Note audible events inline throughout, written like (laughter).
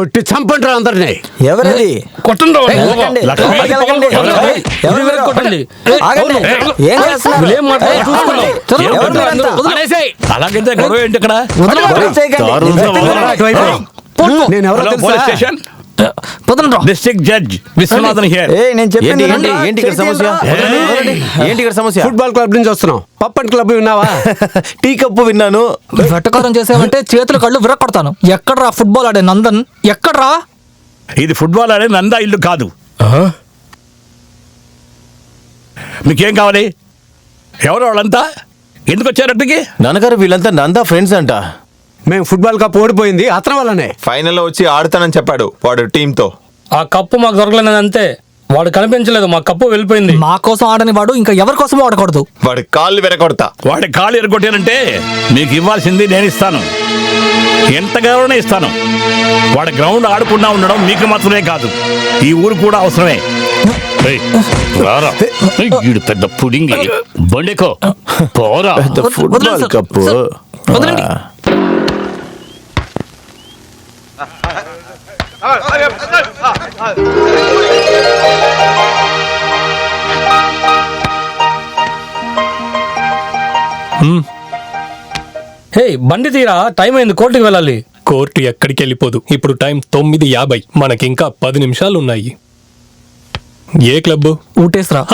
కొట్టి చంపంటారు అందరినీ. ఎవరది? కొట్టండి. అలాగైతే గొడవ ఏంటి ఇక్కడ. నేను ఎవరో తెలుసా? డిస్ట్రిక్ట్ జడ్జ్ విశ్వనాథన్ హియర్ ఏయ్, నేను చెప్పింది ఏంటి ఏంటి ఇక్కడ సమస్య? చేతిలో- వదలండి. ఏంటి ఇక్కడ సమస్య? ఫుట్బాల్ క్లబ్ నుంచి వస్తున్నాం పప్పన్ క్లబ్ విన్నావా? (laughs) టీ కప్పు విన్నాను. వెటకారం చేసావంటే చేతులు కళ్ళు విరక్కొడతాను ఎక్కడ్రా ఫుట్బాల్ ఆడే నందన్? ఎక్కడ్రా? ఇది ఫుట్బాల్ ఆడే నందా ఇల్లు కాదు. మీకేం కావాలి? ఎవరు వాళ్ళంతా? ఎందుకు వచ్చారు అక్కడికి? నాన్నగారు వీళ్ళంతా నందా ఫ్రెండ్స్ అంట. మేము ఫుట్బాల్ కప్ ఓడిపోయింది అతని వల్లనే. ఫైనల్లో వచ్చి ఆడుతానని చెప్పాడు వాడు టీంతో. ఆ కప్పు మాకు దొరకలేదు అంతే. వాడు కనిపించలేదు మా కప్పు వెళ్ళిపోయింది. మా కోసం ఆడని వాడు ఇంకా ఎవరి కోసమో ఆడకూడదు? వాడి కాళ్ళు వెరగొడతా. వాడి కాళ్ళు ఎరగొట్టానంటే మీకు ఇవ్వాల్సింది నేను ఇస్తాను. ఎంతగానో ఇస్తాను. వాడి గ్రౌండ్ ఆడకుండా ఉండడం మీకు మాత్రమే కాదు. ఈ ఊరు కూడా అవసరమే. ఏయ్, రారా. ఏయ్, ఈడు పెద్ద పుడింగి. బండెకో. పోరా. వదలండి సార్. కప్పు సార్, వదలండి. ఆ. హే బండి తీరా. టైం అయింది కోర్టుకి వెళ్ళాలి. కోర్టు ఎక్కడికి వెళ్ళిపోదు. ఇప్పుడు టైం తొమ్మిది యాభై. మనకింకా పది నిమిషాలు ఉన్నాయి ఏ క్లబ్ ఊటేస్రా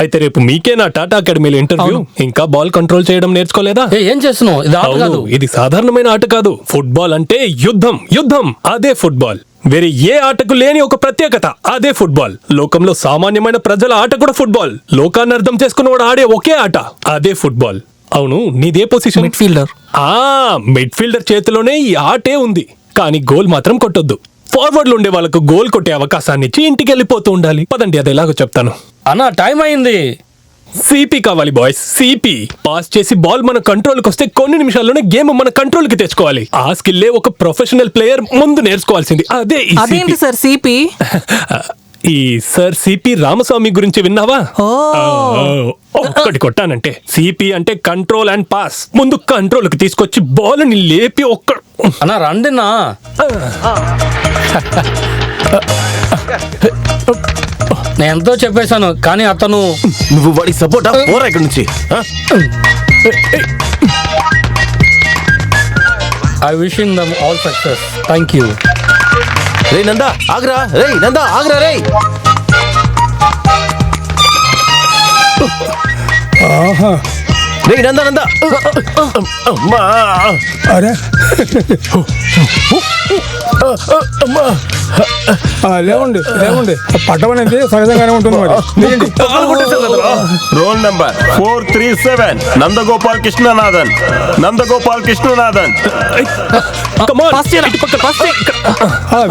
అయితే రేపు మీకే నా టాటా అకాడమీలో ఇంటర్వ్యూ. ఇంకా బాల్ కంట్రోల్ చేయడం నేర్చుకోలేదా? ఏ చేస్తున్నావు? ఇది ఆట కాదు. ఇది సాధారణమైన ఆట కాదు. ఫుట్బాల్ అంటే యుద్ధం యుద్ధం అదే ఫుట్బాల్. వేరే ఏ ఆటకు లేని ఒక ప్రత్యేకత అదే ఫుట్బాల్. లోకంలో సామాన్యమైన ప్రజల ఆట కూడా ఫుట్బాల్. లోకాన్ని అర్థం చేసుకున్నవాడు ఆడే ఒకే ఆట అదే ఫుట్బాల్. అవును నీదే పొజిషన్ మిడ్ ఫీల్డర్ ఆ మిడ్ ఫీల్డర్ చేతిలోనే ఈ ఆటే ఉంది. కానీ గోల్ మాత్రం కొట్టొద్దు. ఫార్వర్డ్ ఉండే వాళ్ళకు గోల్ కొట్టే అవకాశాన్ని ఇచ్చి ఇంటికి వెళ్ళిపోతూ ఉండాలి. పదండి అది ఎలాగో చెప్తాను. అన్న టైం అయింది. సిపి కావాలి బాయ్స్ సిపి పాస్ చేసి బాల్ మన కంట్రోల్కి వస్తే కొన్ని నిమిషాల్లోనే గేమ్ మన కంట్రోల్కి తెచ్చుకోవాలి. ఆ స్కిల్లే ఒక ప్రొఫెషనల్ ప్లేయర్ ముందు నేర్చుకోవాల్సింది. అదే ఈ అదేంటి CP. సార్ సిపి (laughs) ఈ సార్ సిపి రామస్వామి గురించి విన్నావా? ఓ. ఒక్కటి కొట్టానంటే. సిపి అంటే కంట్రోల్ అండ్ పాస్ ముందు కంట్రోల్కి తీసుకొచ్చి బాల్ని లేపి ఒక్క అన్న రండినా (laughs) నేను ఎంతో చెప్పేశాను కానీ అతను నువ్వు వాడి సపోర్టా? పోరా ఇక్కడ నుంచి? I wishing them all success thank you రే నందా ఆగ్రా రే నందా ఆగ్రా రే రే నందా నందా. అమ్మా. అరే. లేవండి లేవండి. సహజంగానే ఉంటుంది మరి. Roll number four three seven. Nandagopal Krishnanathan. Nandagopal Krishnanathan.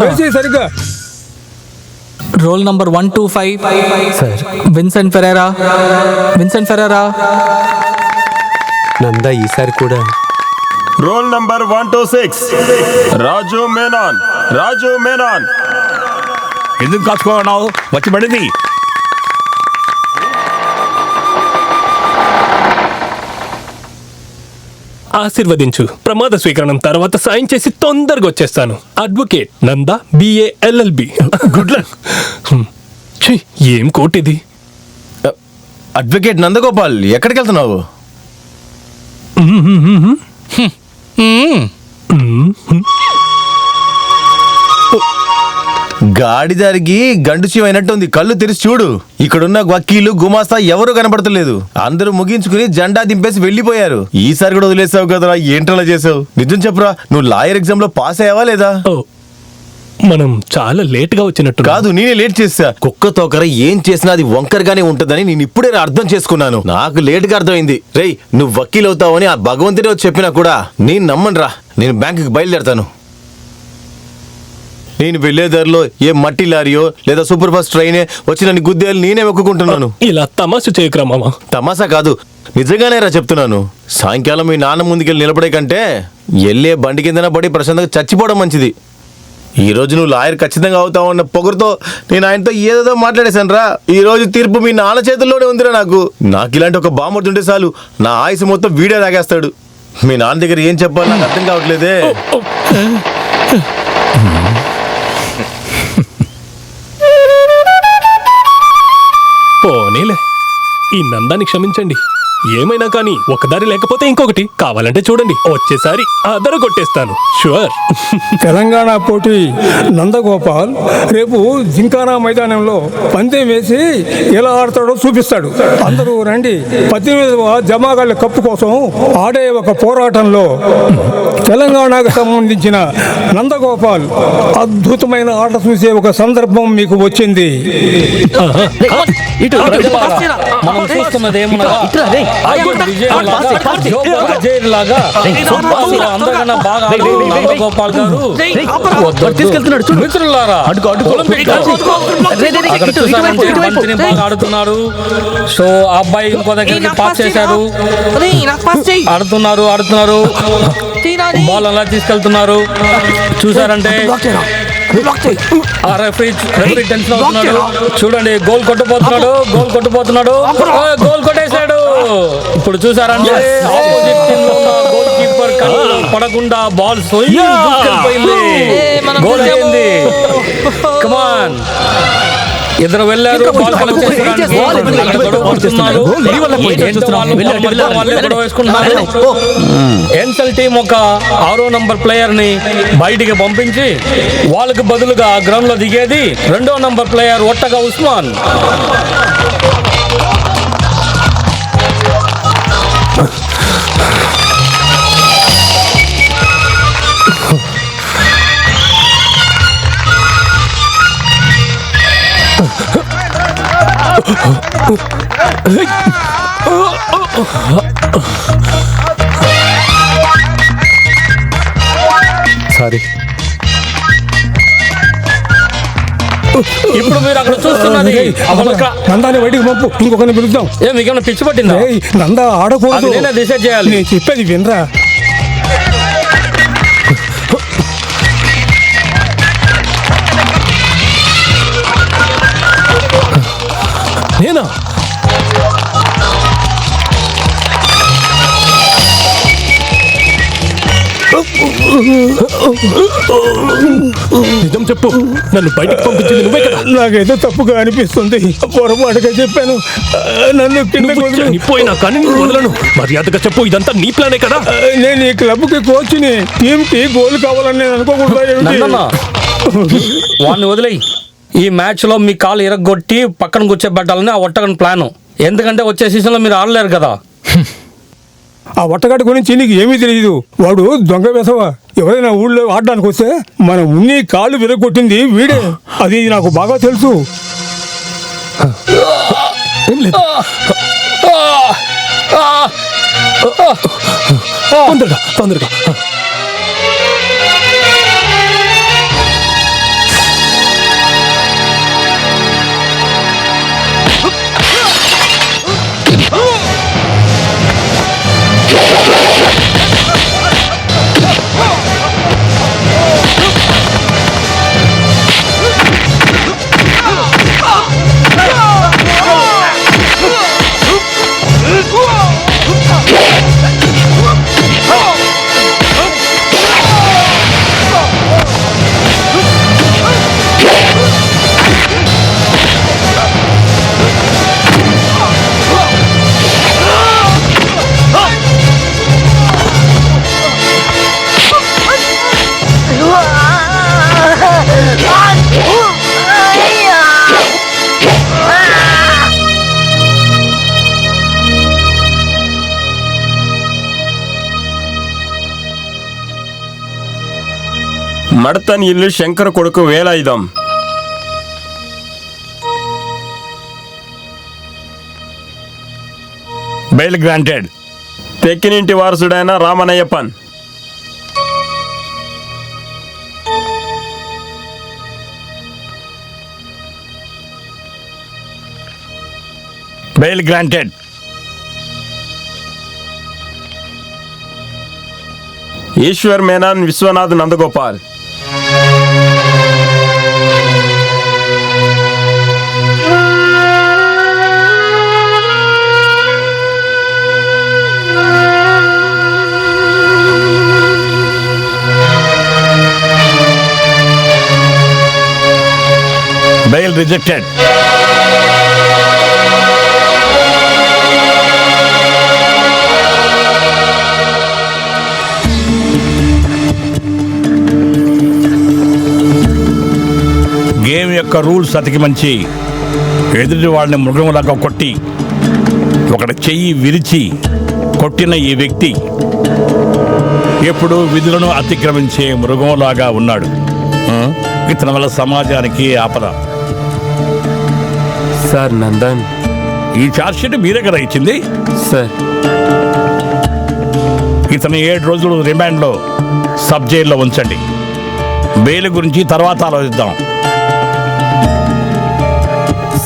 వేసి సరిగ్గా. Roll number one two five. Sir Vincent Ferreira? Vincent Ferreira? Nanda ఈసారి కూడా. Roll number one two six. Raju Menon Raju Menon. ఎందుకు కాచుకోన్నావు వచ్చి పడింది. ఆశీర్వదించు. ప్రమాద స్వీకరణం తర్వాత సాయం చేసి తొందరగా వచ్చేస్తాను. Advocate Nanda BA LLB good luck ఏం కోట్ ఇది? అడ్వకేట్ నందగోపాల్ ఎక్కడికి వెళ్తున్నావు గాడి జరిగి గండు కళ్ళు తెరిచి చూడు. ఇక్కడున్న వకీలు గుమాస్తా ఎవరు కనపడతలేదు అందరూ ముగించుకుని జెండా దింపేసి వెళ్ళిపోయారు. ఈసారి కూడా వదిలేసావు కదరా? ఏంట్రలా చేసావు? నిజం చెప్పురా నువ్వు లాయర్ ఎగ్జామ్లో పాస్ అయ్యావా లేదా? ఓ మనం చాలా లేట్గా వచ్చినట్టు కాదు నేనే లేట్ చేసా కుక్క తోకర ఏం చేసినా అది వంకరగానే ఉంటదని నేను ఇప్పుడే అర్థం చేసుకున్నాను. నాకు లేట్గా అర్థమైంది. రేయ్ నువ్వు వకీల్ అవుతావని ఆ భగవంతుడే చెప్పినా కూడా నేను నమ్మనురా. నేను బ్యాంకుకి బయలుదేరతాను. నేను వెళ్ళే దారిలో ఏ మట్టి లారీయో లేదా సూపర్ ఫాస్ట్ ట్రైనే వచ్చి నన్ను గుద్దేయాలి నేనే మొక్కుకుంటున్నాను. ఇలా తమాషా చేయకురా మామ. తమాసా కాదు నిజంగానే రా చెప్తున్నాను. సాయంకాలం మీ నాన్న ముందుకెళ్ళి నిలబడే కంటే ఎల్లే బండి కిందన పడి ప్రశాంతంగా చచ్చిపోవడం మంచిది. ఈ రోజు నువ్వు లాయర్ ఖచ్చితంగా అవుతావు అన్న పొగరుతో నేను ఆయనతో ఏదేదో మాట్లాడేశాను రా ఈ రోజు తీర్పు మీ నాన్న చేతుల్లోనే ఉందిరా నాకు. నాకు ఇలాంటి ఒక బామ్మర్తుంటే చాలు. నా ఆయుసు మొత్తం వీడే తాగేస్తాడు మీ నాన్న దగ్గర ఏం చెప్పాలి నాకు అర్థం కావట్లేదే. పోనీలే. ఈ నందాన్ని క్షమించండి. ఏమైనా కానీ ఒకదారి లేకపోతే ఇంకొకటి కావాలంటే చూడండి. వచ్చేసారి అదర కొట్టేస్తాను. షూర్ తెలంగాణ పోటీ నందగోపాల్ రేపు జింకానా మైదానంలో పందెం వేసి ఎలా ఆడతాడో చూపిస్తాడు. అందరూ రండి. పద్దెనిమిదవ జమాగాళ్ళ కప్పు కోసం ఆడే ఒక పోరాటంలో తెలంగాణకు సంబంధించిన నందగోపాల్ అద్భుతమైన ఆట చూసే ఒక సందర్భం మీకు వచ్చింది. మనం చూస్తున్నది విజయ్ లాగా, అందరికన్నా బాగా ఆడుతున్న నందగోపాల్ గారు. వద్దొద్దు. మిత్రులారా ఒలింపిక్ అక్కడ చూసారంటే బంతిని బాగా ఆడుతున్నారు. సో ఆ అబ్బాయి ఇంకో దగ్గరికి పాస్ చేశారు. ఆడుతున్నారు ఆడుతున్నారు. బాల్ అలా తీసుకెళ్తున్నారు? చూసారంటే రెఫరీ రెఫరీ టెన్షన్ అవుతున్నాడు. చూడండి గోల్ కొట్టబోతున్నాడు గోల్ కొట్టబోతున్నాడు. గోల్ కొట్టేశాడు. ఇప్పుడు చూసారంటే ఆపోజిట్ గోల్ కీపర్ కళ్ళు పడకుండా బాల్ దూసుకెళ్ళిపోయింది గోల్ అయింది కమాన్ ఇద్దరు వెళ్ళారు ఎన్సెల్ టీం ఒక ఆరో నంబర్ ప్లేయర్ని బయటికి పంపించి వాళ్ళకి బదులుగా గ్రౌండ్లో దిగేది రెండో నంబర్ ప్లేయర్ ఒట్టగా ఉస్మాన్. సారీ. ఇప్పుడు మీరు అక్కడ చూస్తున్నది అమలక నందాన్ని బయటికి పంపు. ఇంకొకరిని పిలుద్దాం. ఏ మీకేమైనా పిచ్చి పట్టిందా నంద ఆడకూడదు. డిసైడ్ చేయాలి. నేను చెప్పేది వినరా? నిజం చెప్పు. నన్ను బయటకు పంపించింది నువ్వే కదా. నాకైతే తప్పుగా అనిపిస్తుంది. పొరపాటుగా చెప్పాను. నన్ను చనిపోయినా కానీ నువ్వు వదలను. మర్యాదగా చెప్పు ఇదంతా నీ ప్లానే కదా. నేను ఈ క్లబ్కి కోచ్ని టీంకి గోల్ కావాలని నేను? నందన్న వాడిని వదిలేయి. ఈ మ్యాచ్లో మీ కాలు ఇరగొట్టి పక్కన కూర్చోబెట్టాలని ఆ ఒట్టగని ప్లాన్. ఎందుకంటే వచ్చే సీజన్లో మీరు ఆడలేరు కదా. ఆ వట్టగాడి గురించి నీకు ఏమీ తెలియదు వాడు దొంగ వేసవ. ఎవరైనా ఊళ్ళో ఆడడానికి వస్తే మన ఉన్ని కాళ్ళు విరగొట్టింది వీడే. అది నాకు బాగా తెలుసు. తొందరగా తొందరగా. మడతన్ ఇల్లు శంకర కొడుకు Velayudham. Bail granted. తెక్కినింటి వారసుడైన Ramanayyappan. Bail granted. Eshwar Menon Vishwanath Nandagopal. Bail rejected. Game యొక్క రూల్స్ అతికిమంచి ఎదుటి వాళ్ళని మృగంలాగా కొట్టి ఒకటి చెయ్యి విరిచి కొట్టిన ఈ వ్యక్తి ఎప్పుడు విధులను అతిక్రమించే మృగంలాగా ఉన్నాడు. ఇతని వల్ల సమాజానికి ఆపద. సార్ నందన్. ఈ ఛార్జ్షీట్ మీరే కదా ఇచ్చింది? సార్. ఇతను ఏడు రోజులు రిమాండ్లో సబ్ జైల్లో ఉంచండి. బెయిల్ గురించి తర్వాత ఆలోచిద్దాం.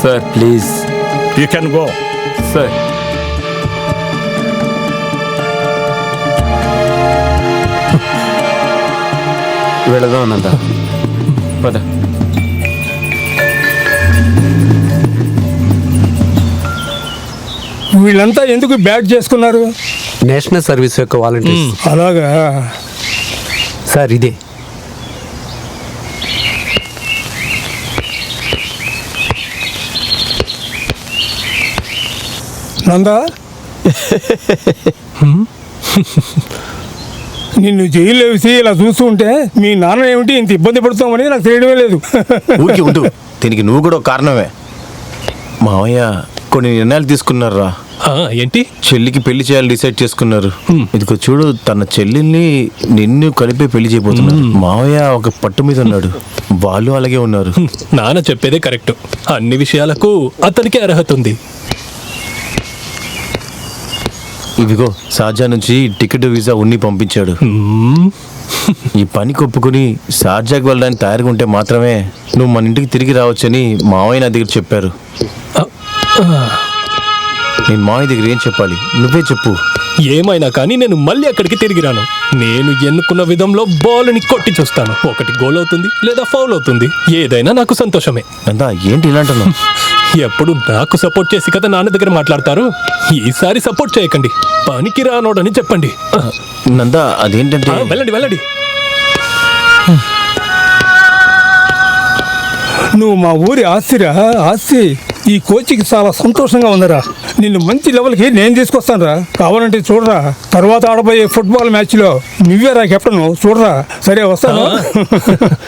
Sir please. You can go sir. వెళదాం నంద పద. వీళ్ళంతా ఎందుకు బ్యాట్ చేసుకున్నారు? నేషనల్ సర్వీస్ యొక్క వాలంటీర్స్. అలాగా? సార్ ఇదే. నందా? నిన్ను జైల్లో వేసి ఇలా చూస్తూ ఉంటే మీ నాన్న ఏమిటి ఇంత ఇబ్బంది పడుతామని నాకు తెలియడమే లేదు. ఊరికి ఉండు. దీనికి నువ్వు కూడా ఒక కారణమే. మావయ్య కొన్ని నిర్ణయాలు తీసుకున్నారా ఆ, ఏంటి? చెల్లికి పెళ్ళి చేయాలని డిసైడ్ చేసుకున్నారు. ఇదిగో చూడు తన చెల్లెల్ని నిన్ను కలిపే పెళ్ళి చేయబోతున్నారు మావయ్య ఒక పట్టు మీద ఉన్నాడు. వాళ్ళు అలాగే ఉన్నారు. హ్మ్, నాన్న చెప్పేదే కరెక్ట్. అన్ని విషయాలకు అతనికి అర్హత ఉంది. ఇదిగో సాజా నుంచి టికెట్ వీసా ఉన్ని పంపించాడు. హ్మ్, ఈ పని కొప్పుకుని షార్జాకి వెళ్ళడానికి తయారుగా ఉంటే మాత్రమే నువ్వు మన ఇంటికి తిరిగి రావచ్చని మావయ్య నా దగ్గర చెప్పారు. నేను మావయ్య దగ్గర ఏం చెప్పాలి? నువ్వే చెప్పు. ఏమైనా కానీ నేను మళ్ళీ అక్కడికి తిరిగి రాను నేను ఎన్నుకున్న విధంలో బాల్ని కొట్టి చూస్తాను. ఒకటి గోల్ అవుతుంది లేదా ఫౌల్ అవుతుంది. ఏదైనా నాకు సంతోషమే. అంతా ఏంటి ఇలాంటున్నావు ఎప్పుడు నాకు సపోర్ట్ చేసి కదా నాన్న దగ్గర మాట్లాడతారు? ఈసారి సపోర్ట్ చేయకండి. పనికి రానోడని చెప్పండి. నందా అదేంటంటే? వెళ్ళండి వెళ్ళండి. నువ్వు మా ఊరి ఆస్తిరా? ఆస్తి. ఈ కోచ్కి చాలా సంతోషంగా ఉందిరా. నిన్ను మంచి లెవెల్కి నేను తీసుకొస్తాను రా. కావాలంటే చూడరా. తర్వాత ఆడబోయే ఫుట్బాల్ మ్యాచ్లో నువ్వే రా కెప్టెన్? చూడరా. సరే వస్తాను.